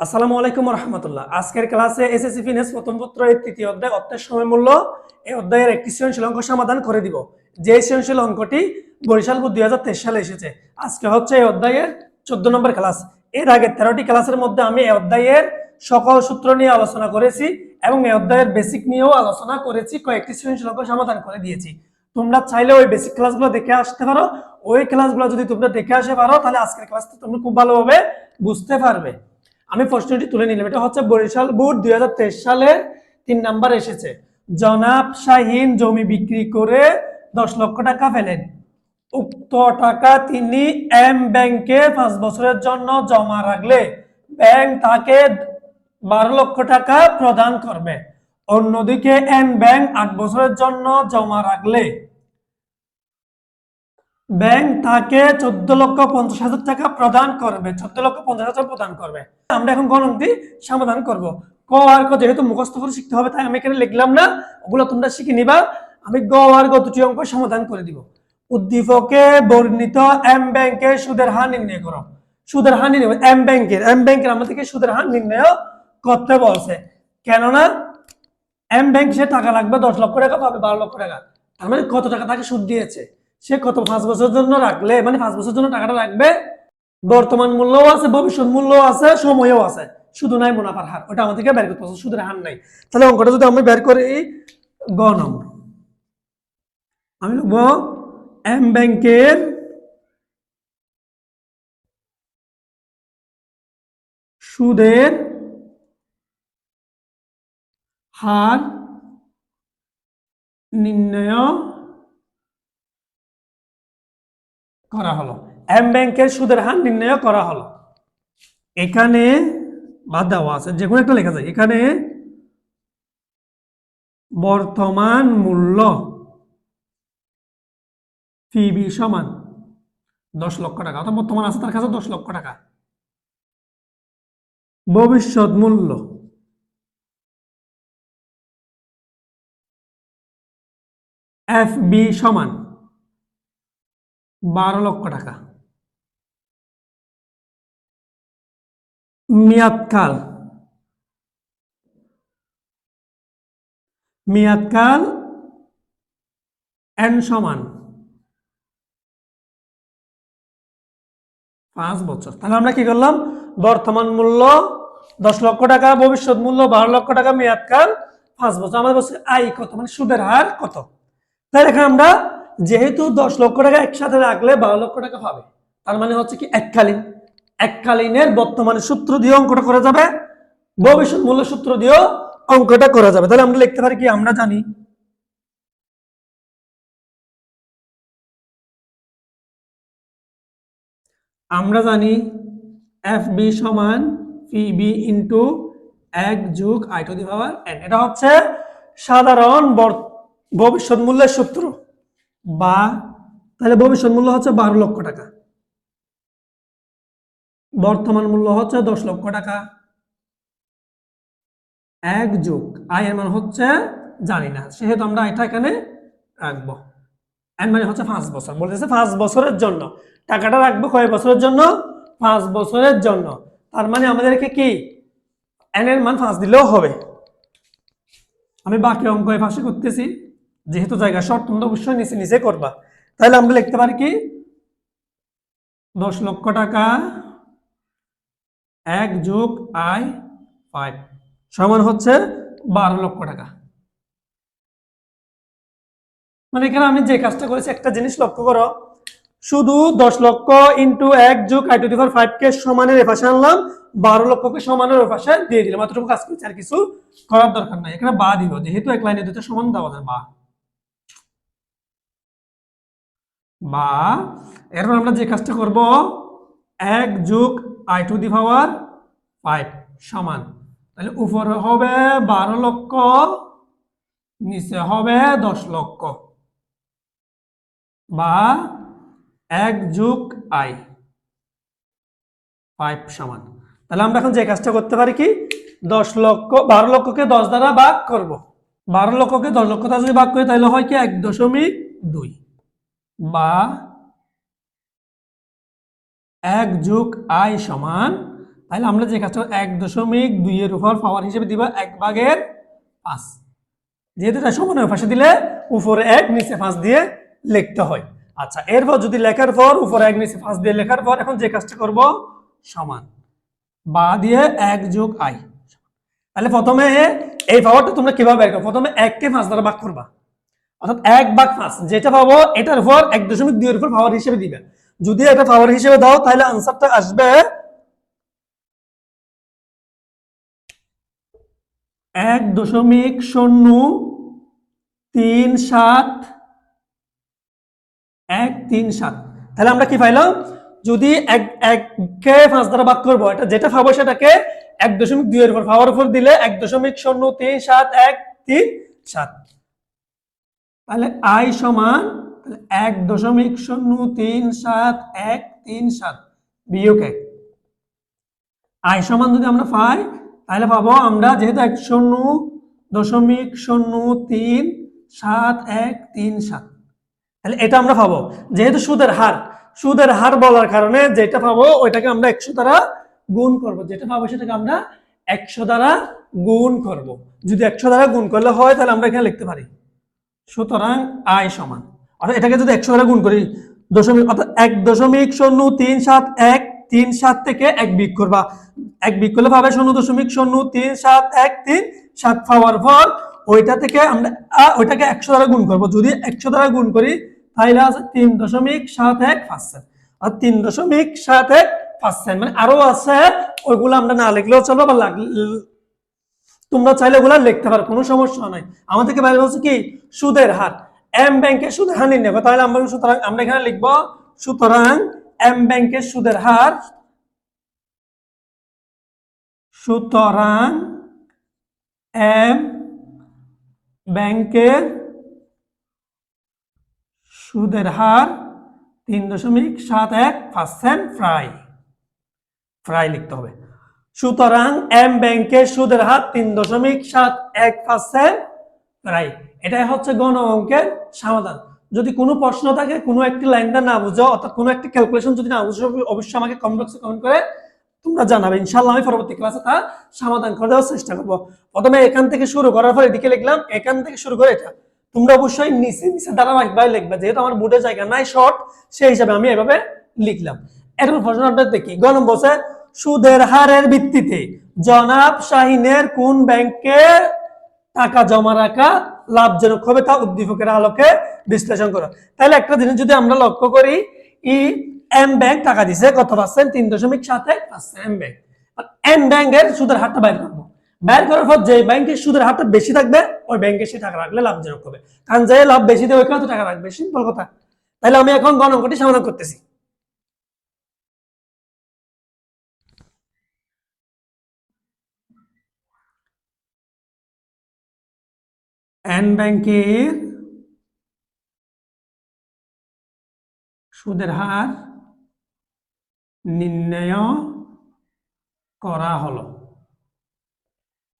আসসালামু আলাইকুম রহমতুল্লাহ আজকের ক্লাসে এসএসসি ফিনেস প্রথম পত্র এর তৃতীয় অধ্যায় অর্থের সময় মূল্য এই অধ্যায়ের একটি সৃজনশীল অঙ্ক সমাধান করে দিব। যে সৃজনশীল অঙ্কটি বরিশাল দুই হাজার তেইশ সালে এসেছে, আজকে হচ্ছে এই অধ্যায়ের চোদ্দ নম্বর ক্লাস। এর আগে তেরোটি ক্লাসের মধ্যে আমি এই অধ্যায়ের সকল সূত্র নিয়ে আলোচনা করেছি এবং এই অধ্যায়ের বেসিক নিয়েও আলোচনা করেছি, কয়েকটি সৃজনশীল অঙ্ক সমাধান করে দিয়েছি। তোমরা চাইলে ওই বেসিক ক্লাসগুলো দেখে আসতে পারো। ওই ক্লাসগুলো যদি তোমরা দেখে আসতে পারো, তাহলে আজকের ক্লাসটা তোমরা খুব ভালোভাবে বুঝতে পারবে। আমি প্রশ্নটি তুলে নিলাম। এটা হচ্ছে বরিশাল বোর্ড দু হাজার তেইশ সালে তিন নাম্বার এসেছে। জনাব শাহিন জমি বিক্রি করে দশ লক্ষ টাকা ফেলেন। উক্ত টাকা তিনি এম ব্যাংকে পাঁচ বছরের জন্য জমা রাখলে ব্যাংক তাকে বারো লক্ষ টাকা প্রদান করবে। অন্যদিকে এন ব্যাংক আট বছরের জন্য জমা রাখলে ব্যাংক তাকে চোদ্দ লক্ষ পঞ্চাশ হাজার টাকা প্রদান করবে। চোদ্দ লক্ষ পঞ্চাশ হাজার প্রদান করবে। আমরা এখন গণন্তি সমাধান করব। ক আর ক যেহেতু মুখস্থ করে শিখতে হবে, তাই আমি এখানে লিখলাম না। ওগুলো তোমরা শিখে নিবা। আমি গ আর গ দুটি অঙ্ক সমাধান করে দিব। উদ্দীপকে বর্ণিত এম ব্যাংকের সুদের হার নির্ণয় করো। সুদের হার নির্ণয় এম ব্যাংকের এম ব্যাংকের আমাদেরকে সুদের হার নির্ণয় করতে বলছে। কেননা এম ব্যাংক সে টাকা লাগবে দশ লক্ষ টাকা, পাবে বারো লক্ষ টাকা। তার মানে কত টাকা তাকে সুদ দিয়েছে? সে কত পাঁচ বছরের জন্য রাখলে? মানে পাঁচ বছরের জন্য টাকাটা রাখবে? বর্তমান মূল্যও আছে, ভবিষ্যৎ মূল্যও আছে, সময়ও আছে। শুধু নাই মুনাফার হার, ওটা আমাদেরকে বের করতে হবে, সুদের হার নাই। তাহলে অঙ্কটা যদি আমি বের করি, গ নম্বর। আমি লিখব এম ব্যাংকের সুদের হার নির্ণয় করা হলো। এম ব্যাংকের সুদের হার নির্ণয় করা হলো। এখানে বাদ দেওয়া আছে, যে কোনো একটা লেখা যায়। এখানে বর্তমান মূল্য পিবি সমান দশ লক্ষ টাকা, অর্থাৎ বর্তমান আছে তার কাছে দশ লক্ষ টাকা। ভবিষ্যৎ মূল্য এফ বি সমান বারো লক্ষ টাকা। মেয়াদকাল মেয়াদকাল এন সমান পাঁচ বছর। তাহলে আমরা কি করলাম? বর্তমান মূল্য দশ লক্ষ টাকা, ভবিষ্যৎ মূল্য বারো লক্ষ টাকা মেয়াদকাল পাঁচ বছর। আমাদের বলছে আয় কত? মানে সুদের হার কত? তাই এখানে আমরা যেহেতু দশ লক্ষ টাকা একসাথে রাখলে বারো লক্ষ টাকা পাবে তার মানে হচ্ছে কি এককালীন। এককালীনের বর্তমানে সূত্র দিয়ে অঙ্কটা করা যাবে, ভবিষ্যৎ মূল্য সূত্র দিয়েও অঙ্কটা করা যাবে। তাহলে আমরা লিখতে পারি কি, আমরা জানি আমরা জানি এফ বি সমান পি বি ইন্টু এক যুগ I to the power N. এটা হচ্ছে সাধারণ ভবিষ্যৎ মূল্যের সূত্র। বা তাহলে ভবিষ্যৎ মূল্য হচ্ছে বারো লক্ষ টাকা। বর্তমান মূল্য হচ্ছে দশ লক্ষ টাকা। এক যুগ আয়ের মান হচ্ছে, জানি না, সেহেতু আমরা এটা এখানে রাখব। এন মানে হচ্ছে পাঁচ বছর, বলতেছে পাঁচ বছরের জন্য। টাকাটা রাখব কয় বছরের জন্য? পাঁচ বছরের জন্য। তার মানে আমাদেরকে কি? এন এর মান পাঁচ দিলেও হবে। আমি বাকি অঙ্ক এই পাশে করতেছি। যেহেতু জায়গা শর্ট তোমরা অবশ্যই নিচে নিচে করবা। তাহলে আমরা লিখতে পারি কি? দশ লক্ষ টাকা এক যোগ আই ফাইভ সমান হচ্ছে বারো লক্ষ টাকা। মানে এখানে আমি যে কাজটা করেছি, একটা জিনিস লক্ষ্য করো। শুধু দশ লক্ষ ইন্টু এক যোগ আই টু পাওয়ার ফাইভ কে সমানের এপাশে আনলাম, বারো লক্ষকে সমানের ওপাশে দিয়ে দিলাম। এতটুকু কাজ করেছি, আর কিছু করার দরকার নাই। এখানে বা দিব যেহেতু এক লাইনে দুটো সমান দেওয়া যায়, বা। বা এরপর আমরা যে কাজটা করব, এক যোগ I to the power five সমান। তাহলে উপরে হবে বারো লক্ষ, নিচে হবে দশ লক্ষ। বা এক যুগ আই ফাইভ সমান। তাহলে আমরা এখন যে কাজটা করতে পারি কি? দশ লক্ষ, বারো লক্ষকে দশ দ্বারা ভাগ করব। বারো লক্ষকে দশ লক্ষ দ্বারা যদি ভাগ করি, তাহলে হয় কি? এক দশমিক দুই। বা এক যুগ আই সমান, তাহলে আমরা যে কাজটা এক দশমিক দুইয়ের উপর পাওয়ার হিসেবে দিব এক ভাগের পাঁচ। যেহেতু এটা সমানের পাশে দিলে উপরে এক, নিচে পাঁচ দিয়ে লিখতে হয়। আচ্ছা এরপর যদি লেখার পর উপরে এক, নিচে পাঁচ দিয়ে লেখার পর এখন যে কাজটা করব? সমান। বা দিয়ে এক যোগ আই। তাহলে প্রথমে এই পাওয়ারটা তোমরা কীভাবে বের করো? প্রথমে এককে পাঁচ দ্বারা ভাগ করবা। অর্থাৎ এক ভাগ পাঁচ, যেটা পাবো এটার উপর এক দশমিক দুইয়ের উপর পাওয়ার হিসেবে দিবে। যদি এটা পাওয়ার হিসেবে দাও, তাহলে আনসারটা আসবে এক দশমিক শূন্য তিন সাত, এক তিন সাত। তাহলে আমরা কি পাইলাম? যদি এক এককে পাঁচ দ্বারা ভাগ করব, এটা যেটা পাবো সেটাকে এক দশমিক দুইয়ের উপর পাওয়ার উপর দিলে এক দশমিক শূন্য তিন সাত, এক তিন সাত। তাহলে আই সমান তাহলে এক দশমিক শূন্য তিন সাত, এক তিন সাত বিয়োগ এক। আই সমান যদি আমরা পাই, তাহলে পাবো আমরা যেহেতু এক শূন্য দশমিক শূন্য তিন সাত, এক তিন সাত। তাহলে এটা আমরা পাবো। যেহেতু সুদের হার সুদের হার বলার কারণে যেটা পাবো ওইটাকে আমরা একশো দ্বারা গুণ করব। যেটা পাবো সেটাকে আমরা একশো দ্বারা গুণ করব। যদি একশো দ্বারা গুণ করলে হয়, তাহলে আমরা এখানে লিখতে পারি। সুতরাং আয় সমান। অর্থাৎ এটাকে যদি একশো দ্বারা গুণ করি, দশমিক, অর্থাৎ এক দশমিক শূন্য তিন সাত এক তিন সাত থেকে এক বিক করবা। এক বিক করলে পাবে শূন্য দশমিক শূন্য তিন সাত এক তিন সাত পাওয়ার পর ওইটা থেকে আমরা ওইটাকে একশো দ্বারা গুণ করব। যদি একশো দ্বারা গুণ করি, তাহলে আছে তিন দশমিক সাত এক পার্সেন্ট আর তিন দশমিক সাত এক পার্সেন্ট মানে আরও আছে, ওইগুলো আমরা না লিখলেও চলবে, বা তোমরা চাইলে ওগুলা লিখতে পারো, কোনো সমস্যা নাই। আমাদেরকে বাইরে বলছে কি, সুদের হার। এম ব্যাংকের সুদের হার নির্ণয়। তাহলে আমরা সুতরাং, আমরা এখানে লিখব, সুতরাং এম ব্যাংকের সুদের হার, সুতরাং এম ব্যাংকের সুদের হার তিন দশমিক সাত এক পার্সেন্ট প্রায় প্রায় লিখতে হবে। সুতরাং এম ব্যাংকের সুদের হার তিন দশমিক সাত এক পার্সেন্ট। প্রায় এটাই হচ্ছে গণ অঙ্কের সমাধান। যদি কোনো প্রশ্ন থাকে, কোনো একটি লাইনটা না বুঝো, অর্থাৎ কোনো একটি ক্যালকুলেশন যদি না বুঝো, অবশ্যই আমাকে কমেন্ট বক্সে কমেন্ট করে তোমরা জানাবে। ইনশাল্লাহ আমি পরবর্তী ক্লাসে তা সমাধান করে দেওয়ার চেষ্টা করব। প্রথমে এখান থেকে শুরু করার পর এদিকে লিখলাম, এখান থেকে শুরু করে এটা। তোমরা অবশ্যই নিচে নিচে ধারাবাহিকভাবে লিখবে, যেহেতু আমার বোর্ডের জায়গা নাই শর্ট সেই হিসাবে আমি এভাবে লিখলাম। এরপর প্রশ্নটা দেখি। গণম বসে সুদের হারের ভিত্তিতে। জনাব শাহিনের কোন ব্যাংকে টাকা জমা রাখা লাভজনক হবে তা উদ্দীপকের আলোকে বিশ্লেষণ করো। তাহলে একটা জিনিস যদি আমরা লক্ষ্য করি, ই এম ব্যাংক টাকা দিছে, কত পার্সেন্ট? তিন দশমিক সাত এক পার্সেন্ট এম ব্যাংক। এম ব্যাংকের সুদের হারটা বাইর করব। বাইর করার পর যে ব্যাংকের সুদের হারটা বেশি থাকবে, ওই ব্যাংকে সে টাকা রাখলে লাভজনক হবে। কারণ যে লাভ বেশি দেবে ওইখানে তো টাকা রাখবে। সিম্পল কথা। তাহলে আমি এখন গণঅঙ্কটি সমাধান করতেছি। এন ব্যাংকের সুদের হার নির্ণয় করা হলো।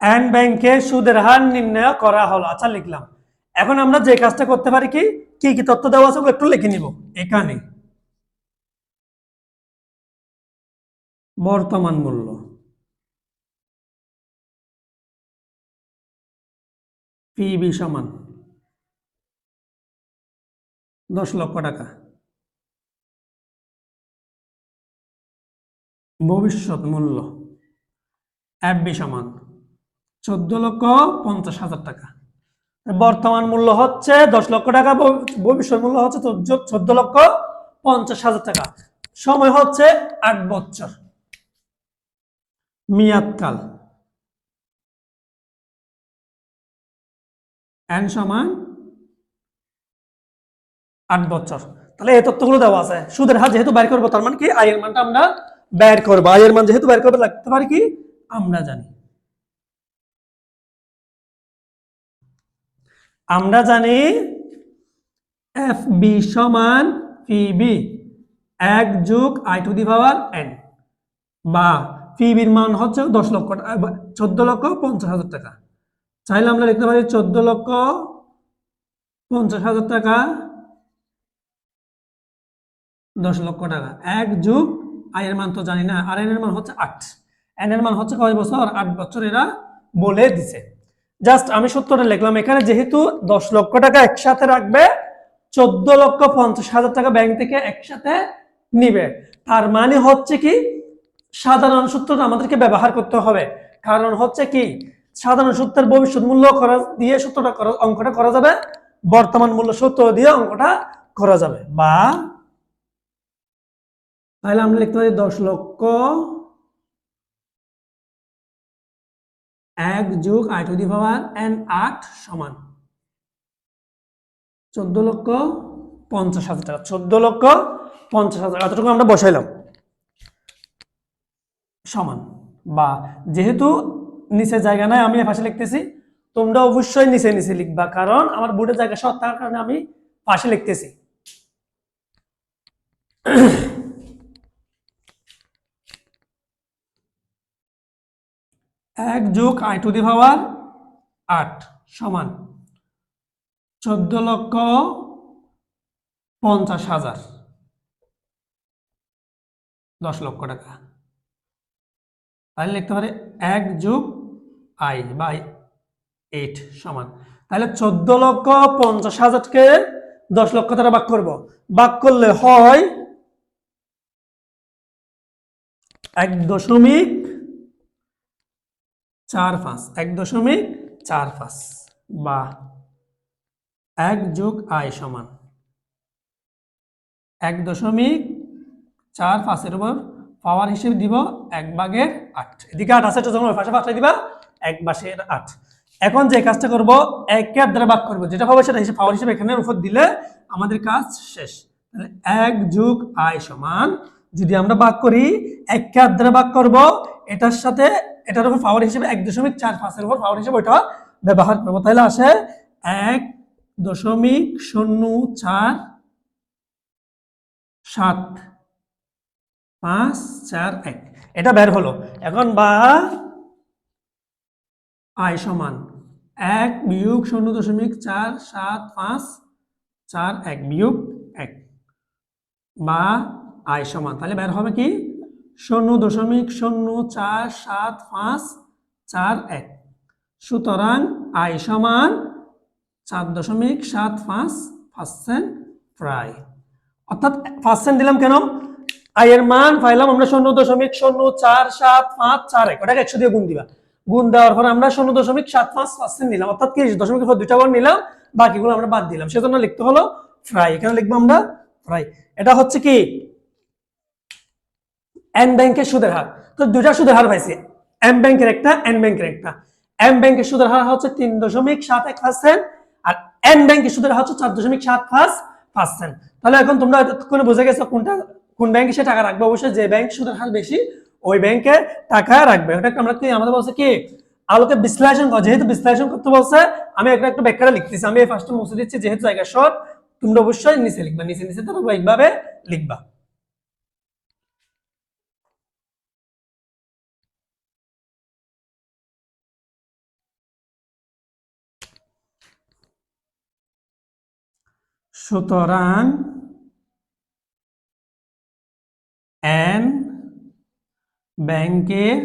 এন ব্যাংকের সুদের হার নির্ণয় করা হলো। আচ্ছা লিখলাম। এখন আমরা যে কাজটা করতে পারি কি? কি কি তথ্য দেওয়া আছে একটু লিখে নিব। এখানে বর্তমান মূল্য। পিবি সমান দশ লক্ষ টাকা। ভবিষ্যৎ মূল্য এফবি সমান চোদ্দ লক্ষ পঞ্চাশ হাজার টাকা। বর্তমান মূল্য হচ্ছে দশ লক্ষ টাকা, ভবিষ্যৎ মূল্য হচ্ছে চোদ্দ লক্ষ পঞ্চাশ হাজার টাকা। সময় হচ্ছে আট বছর। মেয়াদকাল। এন সমান আট বছর। তাহলে এই তথ্যগুলো দেওয়া আছে। সুদের হার যেহেতু বের করব, তার মানে কি? আয়ের মানটা আমরা বের করব। আয়ের মান যেহেতু বের করব, লাগতে পারি কি? আমরা জানি। আমরা জানি এফ বি সমান পি বি এক যোগ I to the power N বা পিবির মান হচ্ছে দশ লক্ষ চোদ্দ লক্ষ পঞ্চাশ হাজার টাকা। চাইলে আমরা লিখতে পারি চোদ্দ লক্ষ পঞ্চাশ হাজার টাকা, দশ লক্ষ টাকা। এক যুগ আয়ের মান তো জানি না, আর এর মান হচ্ছে আট। এর মান হচ্ছে কয় বছর? আট বছর এরা বলে দিছে। জাস্ট আমি সূত্রটা লিখলাম এখানে, যেহেতু দশ লক্ষ টাকা একসাথে রাখবে, চোদ্দ লক্ষ পঞ্চাশ হাজার টাকা ব্যাংক থেকে একসাথে নিবে। তার মানে হচ্ছে কি, সাধারণ সূত্রটা আমাদেরকে ব্যবহার করতে হবে। কারণ হচ্ছে কি সাধারণ সূত্রের ভবিষ্যৎ মূল্য করা দিয়ে সূত্রটা করা অঙ্কটা করা যাবে। বর্তমান মূল্য সূত্র দিয়ে অঙ্কটা করা যাবে। বা তাহলে আমরা লিখতে পারি দশ লক্ষ এক যুগ I to the power N আট সমান চোদ্দ লক্ষ পঞ্চাশ হাজার টাকা। চোদ্দ লক্ষ পঞ্চাশ হাজার এতটুকু আমরা বসাইলাম। সমান। বা যেহেতু নিচে জায়গা নাই, আমি পাশে লিখতেছি। তোমরা অবশ্যই নিচে নিচে লিখবা, কারণ আমার বোর্ডের জায়গা শর্ট থাকার কারণে আমি পাশে লিখতেছি। এক যোগ আই টু দি পাওয়ার আট সমান চোদ্দ লক্ষ পঞ্চাশ হাজার, দশ লক্ষ টাকা। তাহলে লিখতে পারে এক যোগ আই বাই এইট সমান। তাহলে চোদ্দ লক্ষ পঞ্চাশ হাজারকে দশ লক্ষ দ্বারা ভাগ করব। ভাগ করলে হয় এক দশমিক চার পাঁচ। এক দশমিক চার পাঁচ বা এক যোগ আয় সমান। এক দশমিক চার পাঁচের উপর পাওয়ার হিসেবে দিব এক ভাগের আট। এদিকে আট আছে পাশে পাঁচটা দিবা, এক বাসের আট। এখন যে কাজটা করব, এক ক্যাপ দ্বারা ভাগ করব। যেটা পাবো সেটা হিসেবে পাওয়ার হিসেবে এখানে উপর দিলে আমাদের কাজ শেষ। এক যুগ আয় সমান, যদি আমরা ভাগ করি, এক ক্যাপ দ্বারা ভাগ করব, এটার সাথে, এটার উপর পাওয়ার হিসেবে এক দশমিক চার পাঁচের উপর পাওয়ার হিসেবে ওইটা ব্যবহার করব। তাহলে আসে এক দশমিক শূন্য চার সাত। পাঁচ, চার, এক। এটা বের হলো। এখন বা আয় সমান এক বিয়োগ শূন্য দশমিক চার সাত পাঁচ, চার, এক বিয়োগ এক। বা আয় সমান। তাহলে বের হবে কি? শূন্য দশমিক শূন্য চার সাত পাঁচ, চার, এক। সুতরাং আয় সমান চার দশমিক সাত পাঁচ পার্সেন্ট প্রায়। অর্থাৎ পার্সেন্ট দিলাম কেন? আয়ের মান পাইলাম আমরা শূন্য দশমিক শূন্য চার সাত পাঁচ চার এক। ওটাকে একশো দিয়ে গুণ দিবা। গুণ দেওয়ার পর আমরা শূন্য দশমিক সাত পাঁচ পার্সেন্ট নিলাম। অর্থাৎ কি দশমিকের পর দুইটা বার নিলাম, বাকিগুলো আমরা বাদ দিলাম। সেজন্য লিখতে হলো ফ্রাই এখানে লিখব আমরা ফ্রাই এটা হচ্ছে কি? এন ব্যাংকের সুদের হার। তো দুইটা সুদের হার পাইছি। এম ব্যাংকের একটা এন ব্যাংকের একটা। এম ব্যাংকের সুদের হার হচ্ছে তিন দশমিক সাত এক পার্সেন্ট আর এন ব্যাংকের সুদের হার হচ্ছে চার দশমিক সাত পাঁচ পার্সেন্ট তাহলে এখন তোমরা এতক্ষণে বুঝে গেছো কোনটা কোন ব্যাংকে সে টাকা রাখবে? অবশ্যই যে ব্যাংক সুদের হার বেশি, ওই ব্যাংকে টাকা রাখবে। ওটা আমরা কি, আমাদের বলছে কি, আলোকে বিশ্লেষণ কর। যেহেতু বিশ্লেষণ করতে বলছে, আমি একটা একটা ব্যাখ্যাটা লিখতেছি। আমি ফার্স্টে মুছে দিচ্ছি, যেহেতু জায়গা শর্ট তোমরা অবশ্যই নিচে লিখবা। নিচে নিচে তারপর এইভাবে লিখবা। সুতরাং এন ব্যাংকের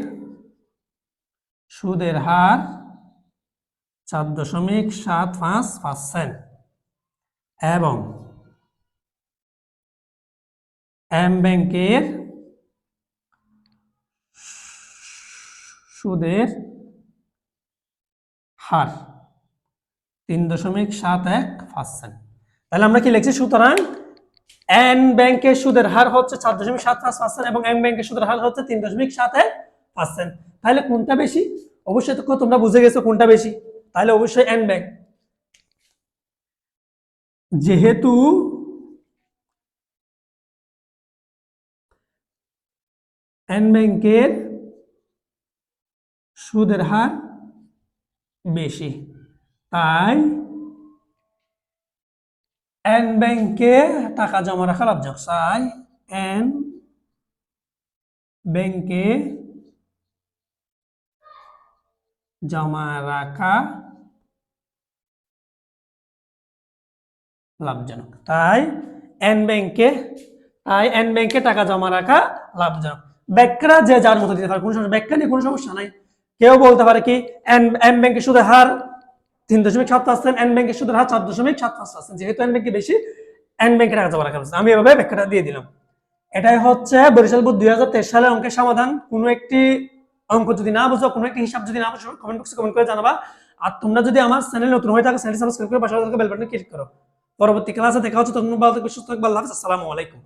সুদের হার চার দশমিক সাত পাঁচ পার্সেন্ট এবং এম ব্যাংকের সুদের হার তিন দশমিক সাত এক পার্সেন্ট। তাহলে আমরা কি লিখছি? সুতরাং এন ব্যাংকের সুদের হার হচ্ছে চার দশমিক সাত পাঁচ পার্সেন্ট এবং এম ব্যাংকের সুদের হার হচ্ছে তিন দশমিক সাত এক পার্সেন্ট তাহলে কোনটা বেশি? অবশ্যই তো তোমরা বুঝে গেছো কোনটা বেশি। তাহলে অবশ্যই এন ব্যাংক যেহেতু এন ব্যাংকের সুদের হার বেশি, তাই এন ব্যাংকে টাকা জমা রাখা লাভজনক। চাই এন ব্যাংকে জমা রাখা লাভজনক। তাই এন ব্যাংকে তাই এন ব্যাংকে টাকা জমা রাখা লাভজনক। ব্যাখ্যা যে যার মতো দিতে পারে, কোনো সমস্যা ব্যাখ্যা নিয়ে কোনো সমস্যা নাই। কেউ বলতে পারে কি এন এম ব্যাংকের সুদের হার তিন দশমিক সাত পার্সেন্ট এন ব্যাংকের সুদের হার চার দশমিক সাত পাঁচ পার্সেন্ট যেহেতু এন ব্যাংকে বেশি এন ব্যাংকের টাকা জমা রাখা আমি এভাবে ব্যাখ্যাটা দিয়ে দিলাম। এটাই হচ্ছে বরিশাল বোর্ড দুই হাজার তেইশ সালের অঙ্কের সমাধান। কোনো একটি অঙ্ক যদি না বুঝো, কোনো একটি হিসাব যদি না বুঝো কমেন্ট বক্সে কমেন্ট করে জানাবা। আর তোমরা যদি আমার চ্যানেল নতুন হয়ে থাকো চ্যানেল সাবস্ক্রাইব করে পাশে বেল বাটনে ক্লিক করো। পরবর্তী ক্লাসে দেখা হচ্ছে তখন ভালো থাকবে, সুস্থ থাকবে, আল্লাহ আসসালামু আলাইকুম।